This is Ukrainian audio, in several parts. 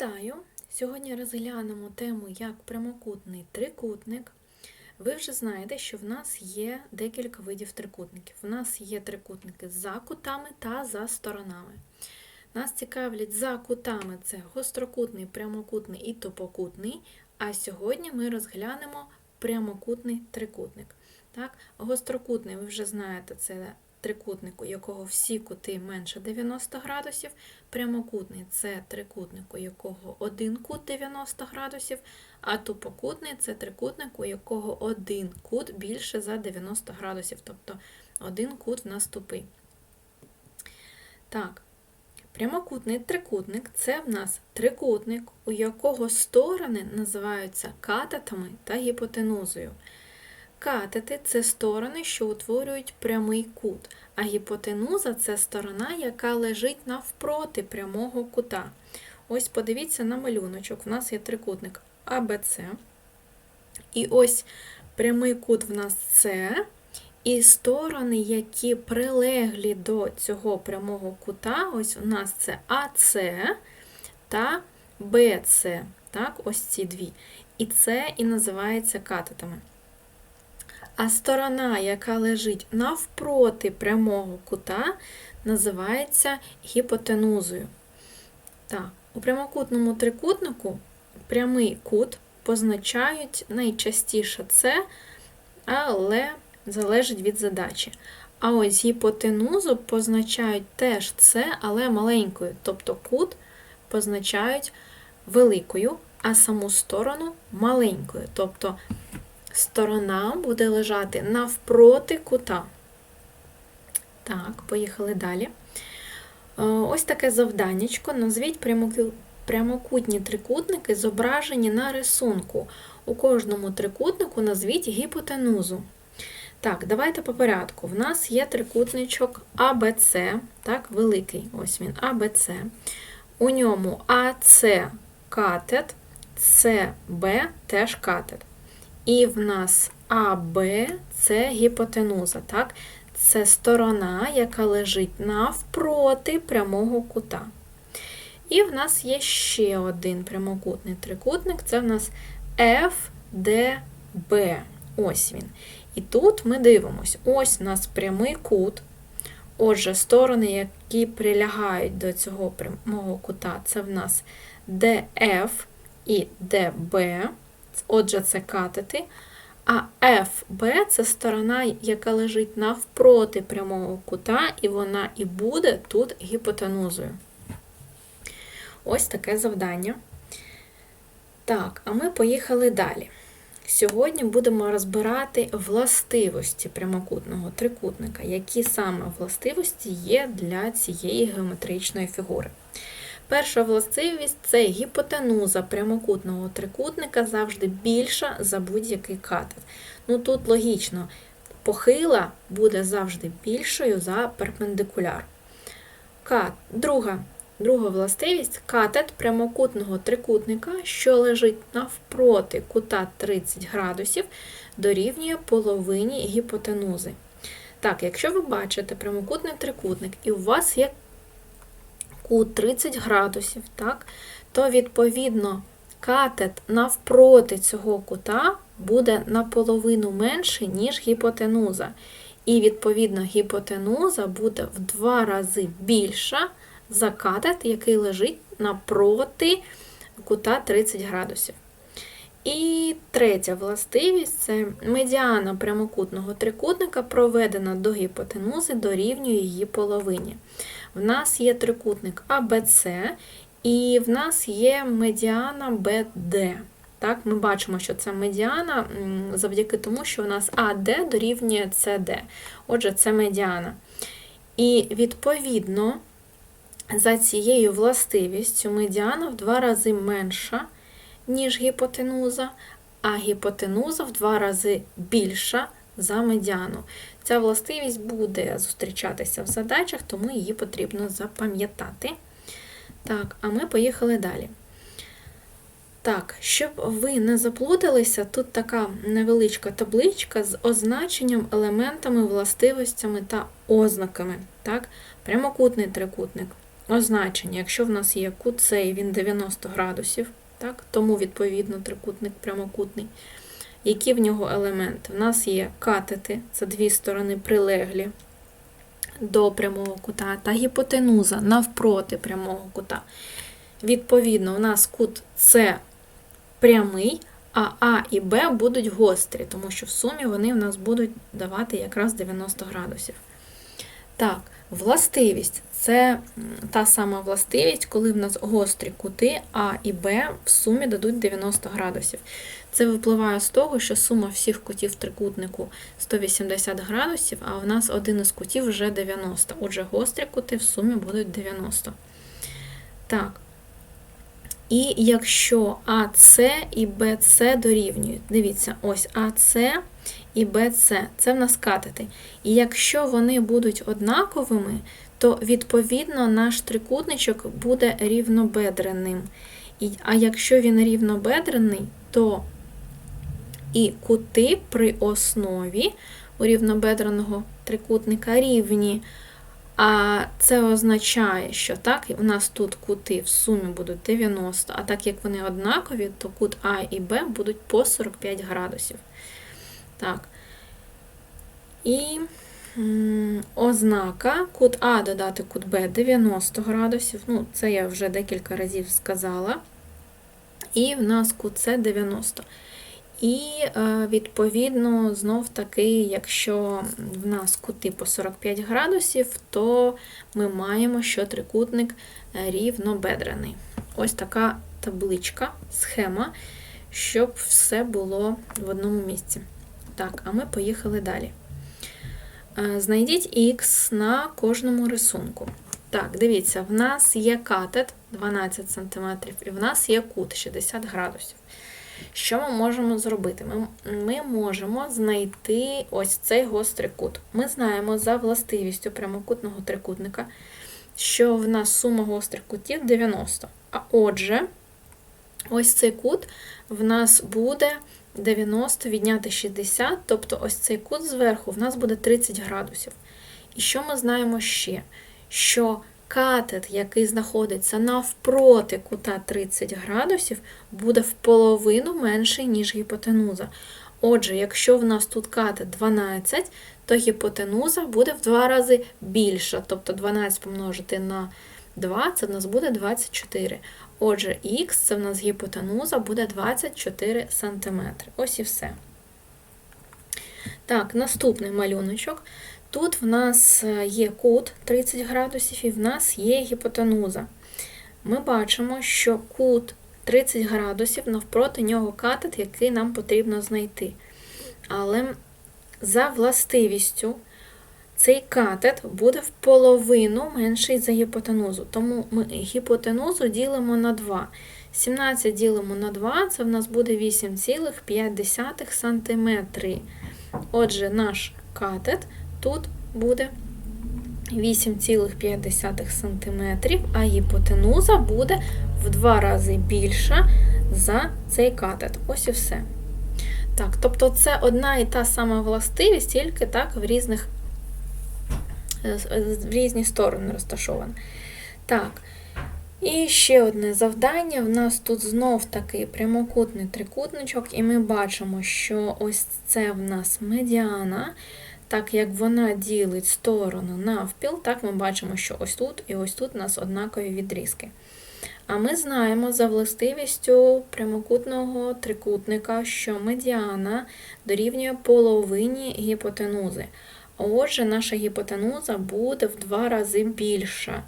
Вітаю! Сьогодні розглянемо тему як прямокутний трикутник. Ви вже знаєте, що в нас є декілька видів трикутників. В нас є трикутники за кутами та за сторонами. Нас цікавлять за кутами це гострокутний, прямокутний і топокутний. А сьогодні ми розглянемо прямокутний трикутник. Так? Гострокутний, ви вже знаєте, це трикутник, у якого всі кути менше 90 градусів. Прямокутний це трикутник, у якого один кут 90 градусів, а тупокутний це трикутник, у якого один кут більше за 90 градусів, тобто один кут в нас тупий. Так, прямокутний трикутник це в нас трикутник, у якого сторони називаються катетами та гіпотенузою. Катети це сторони, що утворюють прямий кут, а гіпотенуза це сторона, яка лежить навпроти прямого кута. Ось подивіться на малюночок. У нас є трикутник АБЦ. І ось прямий кут в нас С. І сторони, які прилеглі до цього прямого кута, ось у нас це АС та БЦ. Так, ось ці дві. І це і називається катетами. А сторона, яка лежить навпроти прямого кута, називається гіпотенузою. Так, у прямокутному трикутнику прямий кут позначають найчастіше це, але залежить від задачі. А ось гіпотенузу позначають теж це, але маленькою. Тобто кут позначають великою, а саму сторону маленькою. Тобто сторона буде лежати навпроти кута. Так, поїхали далі. Е, Ось таке завданнячко. Назвіть прямокутні трикутники, зображені на рисунку. У кожному трикутнику назвіть гіпотенузу. Так, давайте по порядку. В нас є трикутничок АБЦ, так, великий, ось він, АБЦ. У ньому АС катет, СБ теж катет. І в нас АБ це гіпотенуза. так? Це сторона, яка лежить навпроти прямого кута. І в нас є ще один прямокутний трикутник це в нас FDB. Ось він. І тут ми дивимося: ось у нас прямий кут. Отже, сторони, які прилягають до цього прямого кута, це в нас DF і DB. Отже, це катети. А FB це сторона, яка лежить навпроти прямого кута, і вона і буде тут гіпотенузою. Ось таке завдання. Так, а ми поїхали далі. Сьогодні будемо розбирати властивості прямокутного трикутника, які саме властивості є для цієї геометричної фігури. Перша властивість це гіпотенуза прямокутного трикутника завжди більша за будь-який катет. Ну тут логічно, похила буде завжди більшою за перпендикуляр. Кат. Друга друга властивість катет прямокутного трикутника, що лежить навпроти кута 30 градусів, дорівнює половині гіпотенузи. Так, якщо ви бачите прямокутний трикутник, і у вас є кут 30 градусів, так, то, відповідно, катет навпроти цього кута буде наполовину менший, ніж гіпотенуза. І, відповідно, гіпотенуза буде в два рази більша за катет, який лежить напроти кута 30 градусів. І третя властивість це медіана прямокутного трикутника проведена до гіпотенузи дорівнює її половині. В нас є трикутник АБЦ, і в нас є медіана БД. Так, Ми бачимо, що це медіана завдяки тому, що у нас АД дорівнює СД. Отже, це медіана. І відповідно, за цією властивістю медіана в два рази менша, ніж гіпотенуза, а гіпотенуза в два рази більша за медіану. Ця властивість буде зустрічатися в задачах, тому її потрібно запам'ятати. Так, а ми поїхали далі. Так, щоб ви не заплуталися, тут така невеличка табличка з означенням, елементами, властивостями та ознаками. Так? Прямокутний трикутник. означення, якщо в нас є кут цей, він 90 градусів, так, тому, відповідно, трикутник прямокутний. Які в нього елементи? У нас є катети, це дві сторони прилеглі до прямого кута, та гіпотенуза навпроти прямого кута. Відповідно, у нас кут С прямий, а А і Б будуть гострі, тому що в сумі вони в нас будуть давати якраз 90 градусів. Так, властивість це та сама властивість, коли в нас гострі кути А і Б в сумі дадуть 90 градусів. Це випливає з того, що сума всіх кутів трикутнику 180 градусів, а в нас один із кутів вже 90. Отже, гострі кути в сумі будуть 90. Так. І якщо АС і БС дорівнюють, дивіться, ось АС і БС, це в нас катети. І якщо вони будуть однаковими, то відповідно наш трикутничок буде рівнобедреним. А якщо він рівнобедрений, то і кути при основі у рівнобедреного трикутника рівні. А це означає, що так, у нас тут кути в сумі будуть 90, а так як вони однакові, то кут А і Б будуть по 45 градусів. Так. І ознака кут А додати кут Б 90 градусів. Ну, це я вже декілька разів сказала. І в нас кут С 90. І, е, відповідно, знов таки, якщо в нас кути по 45 градусів, то ми маємо, що трикутник е, рівнобедрений. Ось така табличка, схема, щоб все було в одному місці. Так, а ми поїхали далі. Е, Знайдіть х на кожному рисунку. Так, дивіться, в нас є катет 12 см, і в нас є кут 60 градусів. Що ми можемо зробити? Ми, ми можемо знайти ось цей гострий кут. Ми знаємо за властивістю прямокутного трикутника, що в нас сума гострих кутів 90. А отже, ось цей кут в нас буде 90 відняти 60, тобто ось цей кут зверху в нас буде 30 градусів. І що ми знаємо ще? Що катет, який знаходиться навпроти кута 30 градусів, буде в половину менший, ніж гіпотенуза. Отже, якщо в нас тут катет 12, то гіпотенуза буде в два рази більша. Тобто 12 помножити на 2, це в нас буде 24. Отже, х це в нас гіпотенуза буде 24 см. Ось і все. Так, наступний малюночок. Тут в нас е, є кут 30 градусів і в нас є гіпотенуза. Ми бачимо, що кут 30 градусів навпроти нього катет, який нам потрібно знайти. Але за властивістю цей катет буде в половину менший за гіпотенузу. Тому ми гіпотенузу ділимо на 2. 17 ділимо на 2, це в нас буде 8,5 см. Отже, наш катет тут буде 8,5 см, а гіпотенуза буде в два рази більша за цей катет. Ось і все. Так, тобто це одна і та сама властивість, тільки так в різних в різні сторони розташована. Так. І ще одне завдання. В нас тут знов таки прямокутний трикутничок, і ми бачимо, що ось це в нас медіана. Так як вона ділить сторону навпіл, так ми бачимо, що ось тут і ось тут у нас однакові відрізки. А ми знаємо за властивістю прямокутного трикутника, що медіана дорівнює половині гіпотенузи. Отже, наша гіпотенуза буде в два рази більша.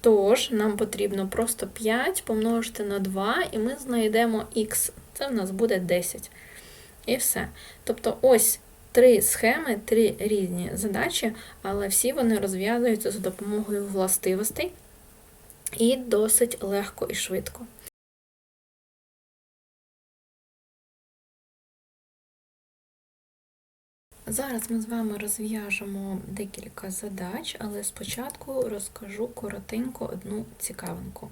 Тож, нам потрібно просто 5 помножити на 2, і ми знайдемо х. Це в нас буде 10. І все. Тобто, ось три схеми, три різні задачі, але всі вони розв'язуються за допомогою властивостей і досить легко і швидко. Зараз ми з вами розв'яжемо декілька задач, але спочатку розкажу коротенько одну цікавинку.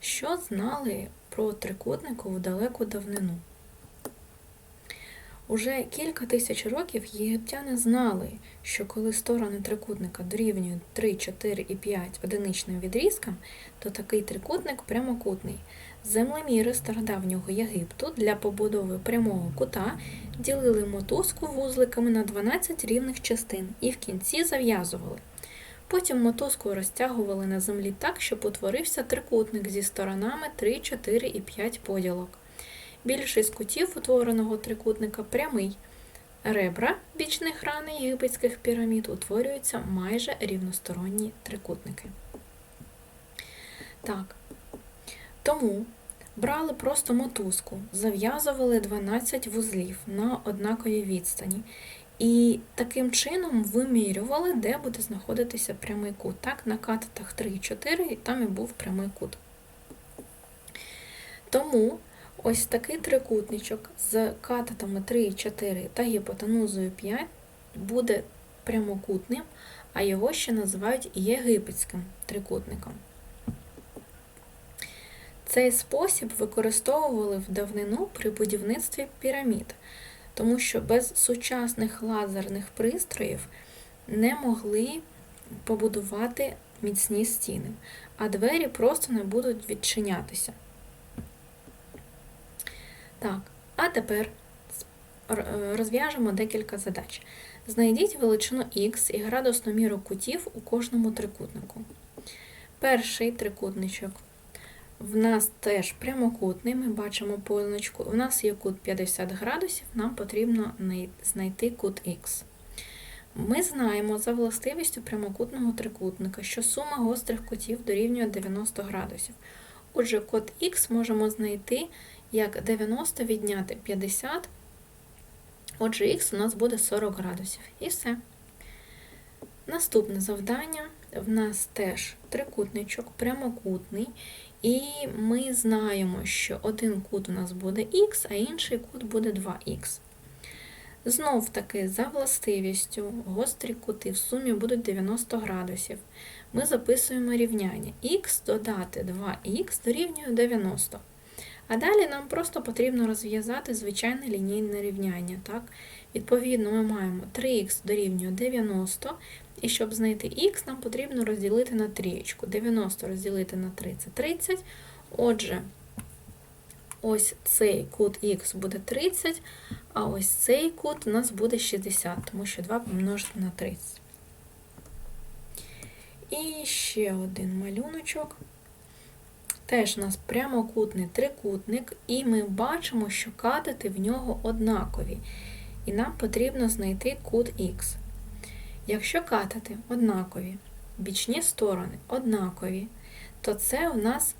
Що знали про трикутнику в далеку давнину? Уже кілька тисяч років єгиптяни знали, що коли сторони трикутника дорівнюють 3, 4 і 5 одиничним відрізкам, то такий трикутник прямокутний. Землеміри стародавнього Єгипту для побудови прямого кута ділили мотузку вузликами на 12 рівних частин і в кінці зав'язували. Потім мотузку розтягували на землі так, щоб утворився трикутник зі сторонами 3, 4 і 5 поділок. Більшість кутів утвореного трикутника прямий. Ребра бічних рани єгипетських пірамід утворюються майже рівносторонні трикутники. Так. Тому брали просто мотузку, зав'язували 12 вузлів на однаковій відстані. І таким чином вимірювали, де буде знаходитися прямий кут. Так, на катетах 3 і 4 і там і був прямий кут. Тому ось такий трикутничок з катетами 3 і 4 та гіпотенузою 5 буде прямокутним, а його ще називають єгипетським трикутником. Цей спосіб використовували в давнину при будівництві пірамід, тому що без сучасних лазерних пристроїв не могли побудувати міцні стіни, а двері просто не будуть відчинятися. Так, а тепер розв'яжемо декілька задач. Знайдіть величину х і градусну міру кутів у кожному трикутнику. Перший трикутничок в нас теж прямокутний, ми бачимо позначку. У нас є кут 50 градусів, нам потрібно знайти кут х. Ми знаємо за властивістю прямокутного трикутника, що сума гострих кутів дорівнює 90 градусів. Отже, кут х можемо знайти як 90 відняти 50, отже, х у нас буде 40 градусів. І все. Наступне завдання в нас теж трикутничок, прямокутний, і ми знаємо, що один кут у нас буде х, а інший кут буде 2х. Знов таки, за властивістю, гострі кути в сумі будуть 90 градусів. Ми записуємо рівняння. х додати 2х дорівнює 90. А далі нам просто потрібно розв'язати звичайне лінійне рівняння. Так? Відповідно, ми маємо 3х дорівнює 90, і щоб знайти х, нам потрібно розділити на трієчку. 90 розділити на 3 це 30. Отже, ось цей кут х буде 30, а ось цей кут у нас буде 60, тому що 2 помножити на 30. І ще один малюночок. Теж у нас прямокутний трикутник, і ми бачимо, що катети в нього однакові. І нам потрібно знайти кут х. Якщо катети однакові, бічні сторони однакові, то це у нас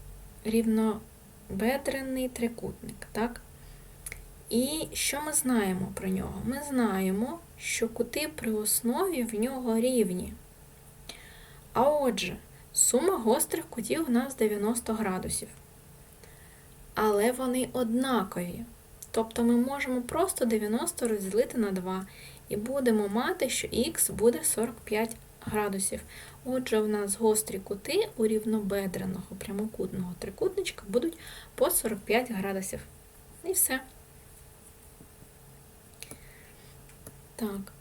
рівнобедрений трикутник. так? І що ми знаємо про нього? Ми знаємо, що кути при основі в нього рівні. А отже, сума гострих кутів у нас 90 градусів. Але вони однакові. Тобто ми можемо просто 90 розділити на 2 і будемо мати, що х буде 45 градусів. Отже, в нас гострі кути у рівнобедреного прямокутного трикутничка будуть по 45 градусів. І все. Так.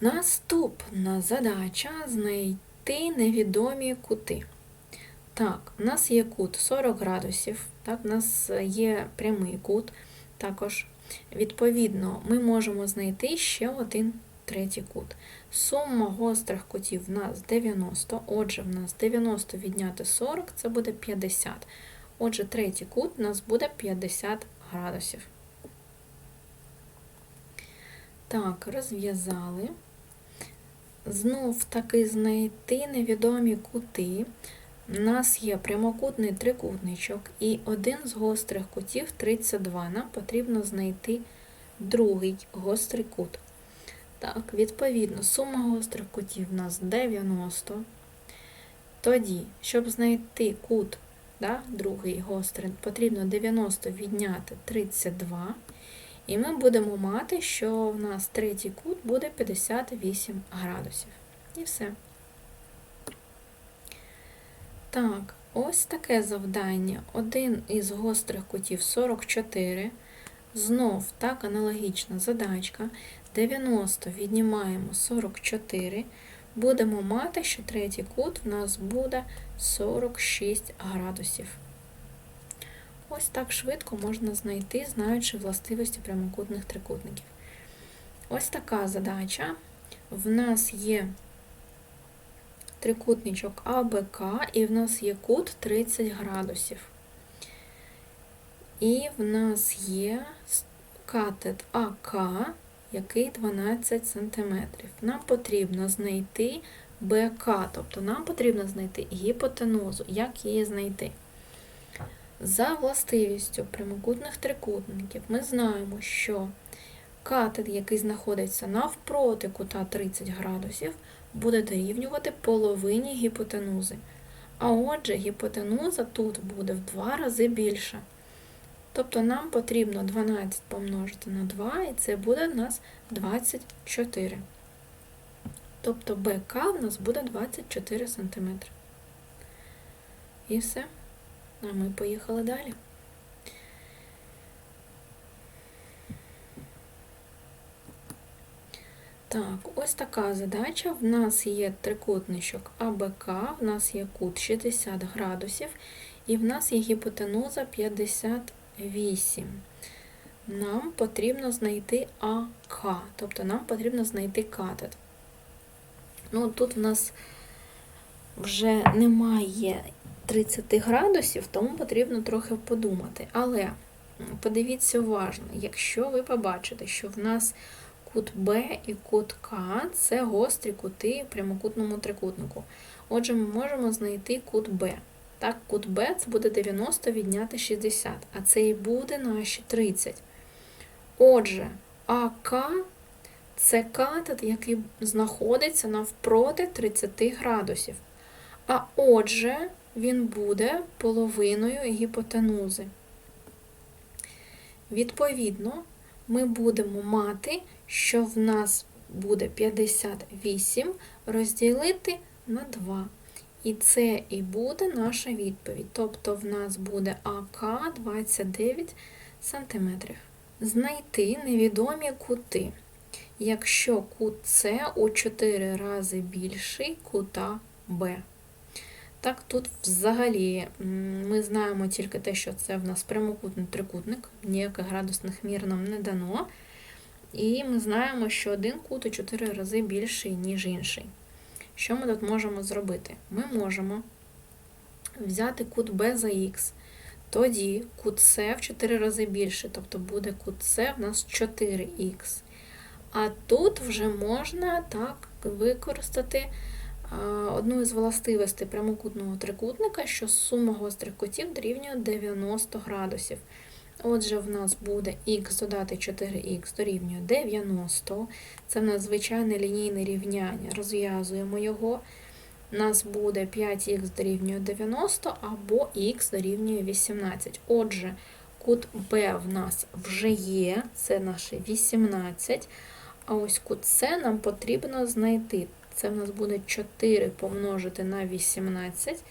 Наступна задача знайти невідомі кути. Так, у нас є кут 40 градусів, так, у нас є прямий кут також. Відповідно, ми можемо знайти ще один третій кут. Сума гострих кутів в нас 90, отже, в нас 90 відняти 40 це буде 50. Отже, третій кут у нас буде 50 градусів. Так, розв'язали. Знов таки знайти невідомі кути. У нас є прямокутний трикутничок і один з гострих кутів 32. Нам потрібно знайти другий гострий кут. Так, відповідно, сума гострих кутів у нас 90. Тоді, щоб знайти кут, да, другий гострий, потрібно 90 відняти 32. І ми будемо мати, що в нас третій кут буде 58 градусів. І все. Так, ось таке завдання. Один із гострих кутів 44. Знов так аналогічна задачка. 90 віднімаємо 44. Будемо мати, що третій кут в нас буде 46 градусів. Ось так швидко можна знайти, знаючи властивості прямокутних трикутників. Ось така задача. В нас є трикутничок АБК, і в нас є кут 30 градусів. І в нас є катет АК, який 12 см. Нам потрібно знайти БК, тобто нам потрібно знайти гіпотенузу. Як її знайти? За властивістю прямокутних трикутників ми знаємо, що катет, який знаходиться навпроти кута 30 градусів, буде дорівнювати половині гіпотенузи. А отже, гіпотенуза тут буде в два рази більша. Тобто нам потрібно 12 помножити на 2, і це буде у нас 24. Тобто БК в нас буде 24 см. І все. А ми поїхали далі. Так, ось така задача. В нас є трикутничок АБК, в нас є кут 60 градусів, і в нас є гіпотенуза 58. Нам потрібно знайти АК, тобто нам потрібно знайти катет. Ну, Тут в нас вже немає 30 градусів, тому потрібно трохи подумати. Але подивіться уважно, якщо ви побачите, що в нас кут Б і кут К це гострі кути в прямокутному трикутнику. Отже, ми можемо знайти кут Б. Так, кут Б це буде 90 відняти 60, а це і буде наші 30. Отже, АК це катет, який знаходиться навпроти 30 градусів. А отже, він буде половиною гіпотенузи. Відповідно, ми будемо мати, що в нас буде 58 розділити на 2. І це і буде наша відповідь. Тобто в нас буде АК 29 см. Знайти невідомі кути, якщо кут С у 4 рази більший кута Б. Так, тут взагалі ми знаємо тільки те, що це в нас прямокутний трикутник, ніяких градусних мір нам не дано. І ми знаємо, що один кут у 4 рази більший, ніж інший. Що ми тут можемо зробити? Ми можемо взяти кут Б за х, тоді кут С в 4 рази більший, тобто буде кут С в нас 4х. А тут вже можна так використати одну із властивостей прямокутного трикутника, що сума гострих кутів дорівнює 90 градусів. Отже, в нас буде х додати 4х дорівнює 90. Це в нас звичайне лінійне рівняння. Розв'язуємо його. У нас буде 5х дорівнює 90 або х дорівнює 18. Отже, кут Б в нас вже є, це наше 18. А ось кут С нам потрібно знайти. Це в нас буде 4 помножити на 18.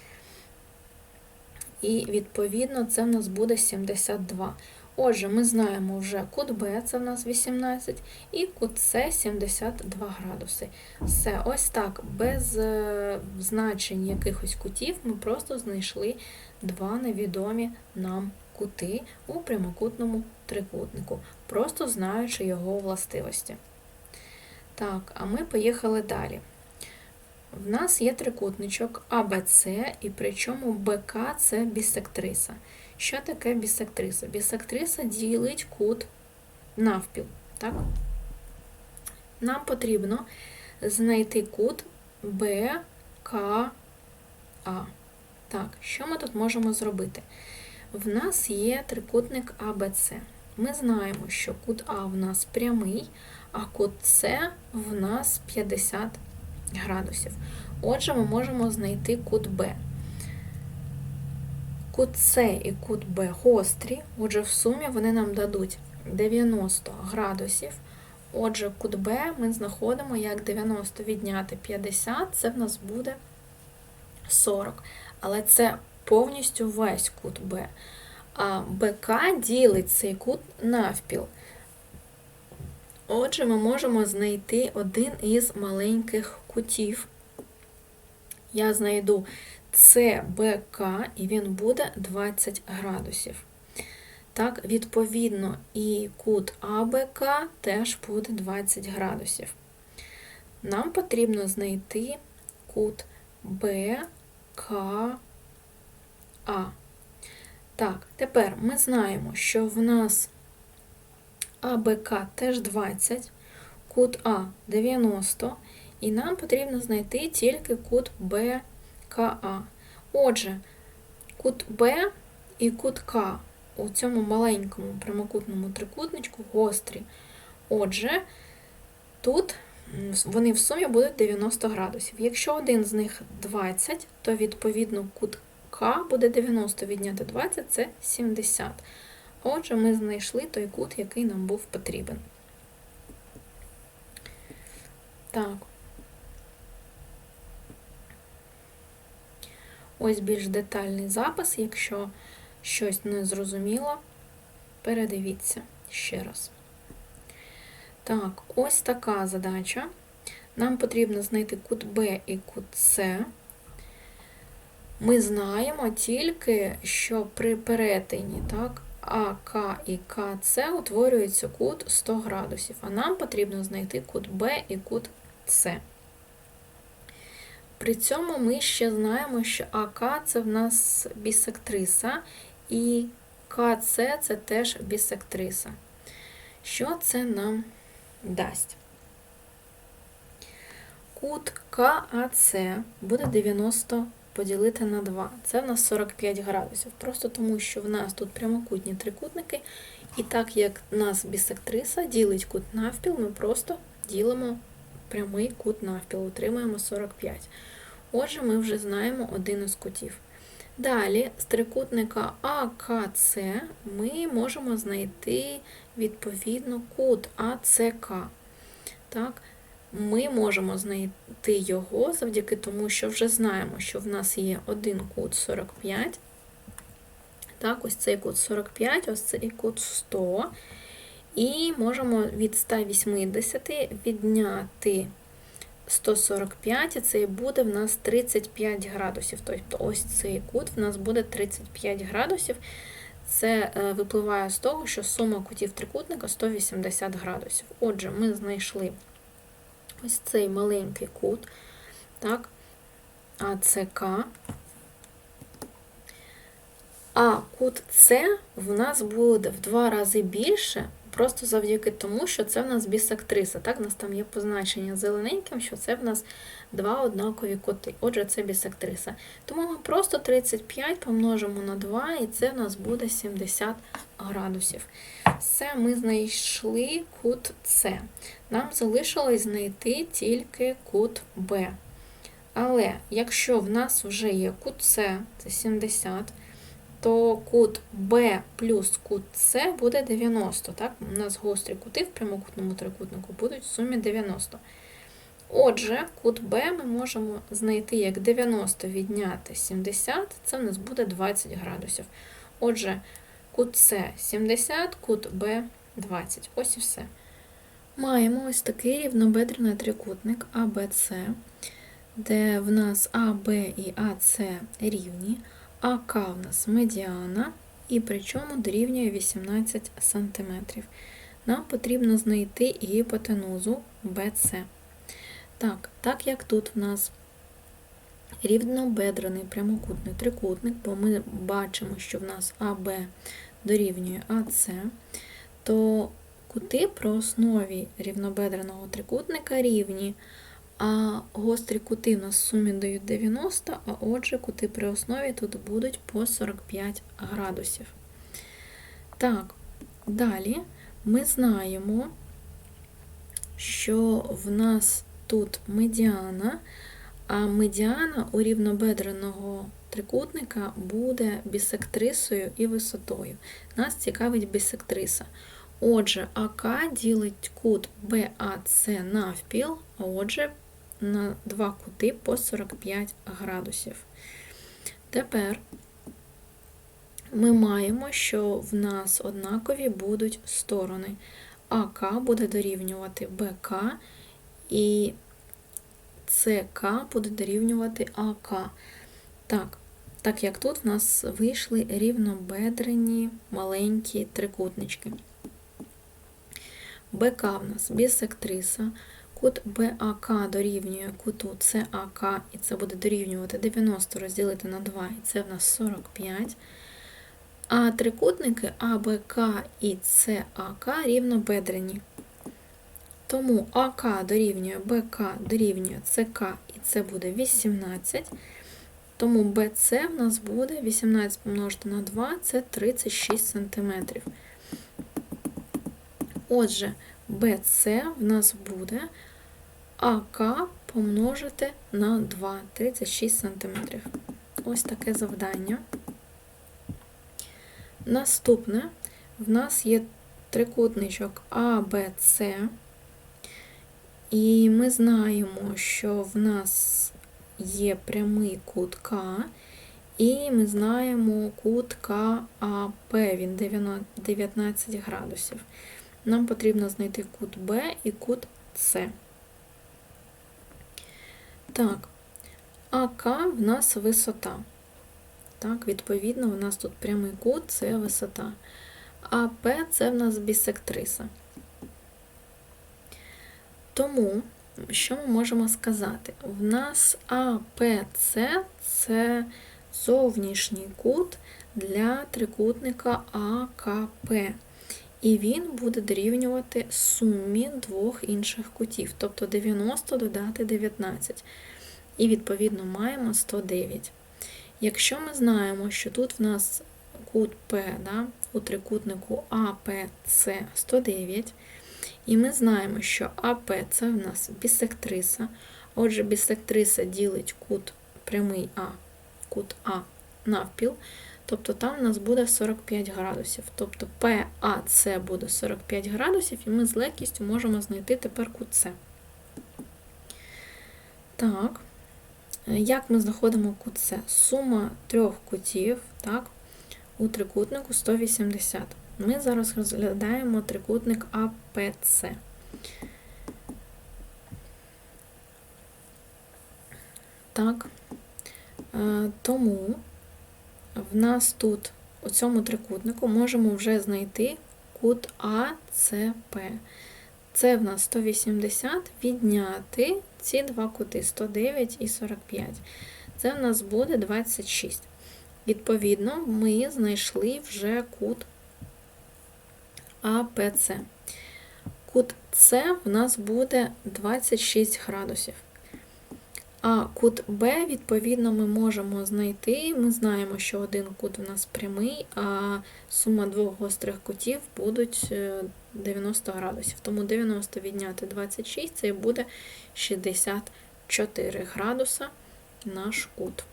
І, відповідно, це в нас буде 72. Отже, ми знаємо вже кут Б, це в нас 18, і кут С 72 градуси. Все, ось так, без е, значень якихось кутів, ми просто знайшли два невідомі нам кути у прямокутному трикутнику, просто знаючи його властивості. Так, а ми поїхали далі. В нас є трикутничок АБЦ, і причому БК це бісектриса. Що таке бісектриса? Бісектриса ділить кут навпіл. Так? Нам потрібно знайти кут БКА. Так, що ми тут можемо зробити? В нас є трикутник АБЦ. Ми знаємо, що кут А в нас прямий, а кут С в нас 50 градусів. Отже, ми можемо знайти кут Б. Кут С і кут Б гострі, отже, в сумі вони нам дадуть 90 градусів. Отже, кут Б ми знаходимо як 90 відняти 50, це в нас буде 40. Але це повністю весь кут Б. А БК ділить цей кут навпіл. Отже, ми можемо знайти один із маленьких кутів. Я знайду ЦБК, і він буде 20 градусів. Так, відповідно, і кут АБК теж буде 20 градусів. Нам потрібно знайти кут БКА. Так, тепер ми знаємо, що в нас АБК теж 20, кут А 90, і нам потрібно знайти тільки кут БКА. Отже, кут Б і кут К у цьому маленькому прямокутному трикутничку гострі. Отже, тут вони в сумі будуть 90 градусів. Якщо один з них 20, то відповідно кут К буде 90 відняти 20 це 70. Отже, ми знайшли той кут, який нам був потрібен. Так. Ось більш детальний запис, якщо щось не зрозуміло, передивіться ще раз. Так, ось така задача. Нам потрібно знайти кут Б і кут С. Ми знаємо тільки, що при перетині так, АК і КЦ утворюється кут 100 градусів, а нам потрібно знайти кут Б і кут С. При цьому ми ще знаємо, що АК це в нас бісектриса, і КЦ це теж бісектриса. Що це нам дасть? Кут КАЦ буде 90 поділити на 2. Це в нас 45 градусів. Просто тому, що в нас тут прямокутні трикутники, і так як нас бісектриса ділить кут навпіл, ми просто ділимо прямий кут навпіл, отримаємо 45. Отже, ми вже знаємо один із кутів. Далі, з трикутника АКЦ ми можемо знайти відповідно кут АЦК. Так, Ми можемо знайти його завдяки тому, що вже знаємо, що в нас є один кут 45. Так, ось цей кут 45, ось цей кут 100. І можемо від 180 відняти 145, і це буде в нас 35 градусів. Тобто ось цей кут в нас буде 35 градусів. Це е, випливає з того, що сума кутів трикутника 180 градусів. Отже, ми знайшли ось цей маленький кут, так, АЦК. А кут С в нас буде в два рази більше, просто завдяки тому, що це в нас бісектриса. Так, у нас там є позначення зелененьким, що це в нас два однакові кути. Отже, це бісектриса. Тому ми просто 35 помножимо на 2, і це в нас буде 70 градусів. Все, ми знайшли кут С. Нам залишилось знайти тільки кут Б. Але якщо в нас вже є кут С, це 70, то кут Б плюс кут С буде 90. Так? У нас гострі кути в прямокутному трикутнику будуть в сумі 90. Отже, кут Б ми можемо знайти як 90 відняти 70, це в нас буде 20 градусів. Отже, кут С 70, кут Б 20. Ось і все. Маємо ось такий рівнобедрений трикутник АБЦ, де в нас АБ і АС рівні. АК в нас медіана, і причому дорівнює 18 см. Нам потрібно знайти гіпотенузу BC. Так, так як тут в нас рівнобедрений прямокутний трикутник, бо ми бачимо, що в нас АБ дорівнює АС, то кути при основі рівнобедреного трикутника рівні. А гострі кути в нас в сумі дають 90, а отже, кути при основі тут будуть по 45 градусів. Так, далі ми знаємо, що в нас тут медіана, а медіана у рівнобедреного трикутника буде бісектрисою і висотою. Нас цікавить бісектриса. Отже, АК ділить кут БАЦ навпіл, а отже, на два кути по 45 градусів. Тепер ми маємо, що в нас однакові будуть сторони. АК буде дорівнювати БК і ЦК буде дорівнювати АК. Так, так як тут в нас вийшли рівнобедрені маленькі трикутнички. БК в нас бісектриса, кут БАК дорівнює куту САК, і це буде дорівнювати 90 розділити на 2, і це в нас 45. А трикутники АБК і САК рівнобедрені. Тому АК дорівнює БК дорівнює СК, і це буде 18. Тому БЦ в нас буде 18 помножити на 2, це 36 см. Отже, BC в нас буде АК помножити на 2, 36 см. Ось таке завдання. Наступне в нас є трикутничок АБЦ, і ми знаємо, що в нас є прямий кут К, і ми знаємо кут КАП, він 19 градусів. Нам потрібно знайти кут Б і кут С. Так, АК в нас висота. Так, відповідно, у нас тут прямий кут це висота. АП це в нас бісектриса. Тому, що ми можемо сказати? В нас АПЦ це зовнішній кут для трикутника АКП. І він буде дорівнювати сумі двох інших кутів, тобто 90 додати 19. І, відповідно, маємо 109. Якщо ми знаємо, що тут в нас кут П да, у трикутнику АПЦ 109, і ми знаємо, що АП це в нас бісектриса. Отже, бісектриса ділить кут прямий А, кут А навпіл, тобто там у нас буде 45 градусів. Тобто ПАЦ буде 45 градусів, і ми з легкістю можемо знайти тепер кут. Так, як ми знаходимо кут? Сума трьох кутів так, у трикутнику 180. Ми зараз розглядаємо трикутник АПЦ. Так, е, тому в нас тут у цьому трикутнику можемо вже знайти кут АЦП. Це в нас 180 відняти ці два кути 109 і 45. Це в нас буде 26. Відповідно, ми знайшли вже кут АПЦ. Кут С в нас буде 26 градусів. А кут Б, відповідно, ми можемо знайти. Ми знаємо, що один кут у нас прямий, а сума двох гострих кутів будуть 90 градусів. Тому 90 відняти 26 це буде 64 градуса наш кут.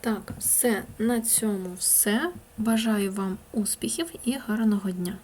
Так, все, на цьому все. Бажаю вам успіхів і гарного дня!